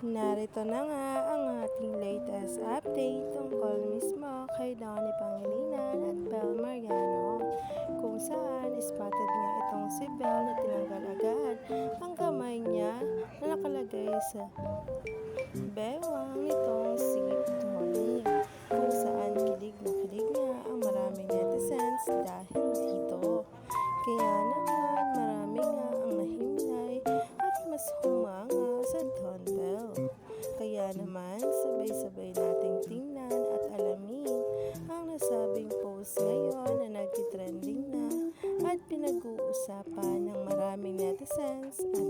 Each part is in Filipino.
Narito na nga ang ating latest update tungkol mismo kay Donnie Pangilinan at Bel Mariano kung saan spotted nga itong si Bel na tinanggal agad ang kamay niya na nakalagay sa Kaya naman sabay-sabay nating tingnan at alamin ang nasabing post ngayon na nagtitrending na at pinag-uusapan ng maraming netizens at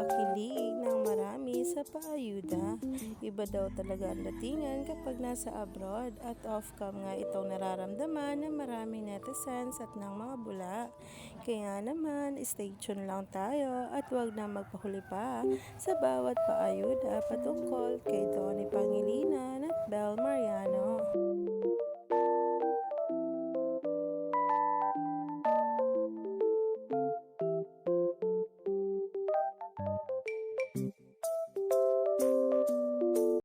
sa paayuda. Iba daw talaga ang datingan kapag nasa abroad at off-cam nga itong nararamdaman ng maraming netizens at ng mga bula. Kaya naman, stay tuned lang tayo at wag na magpahuli pa sa bawat paayuda patungkol kay Donnie Pangilinan at Bel Mariano.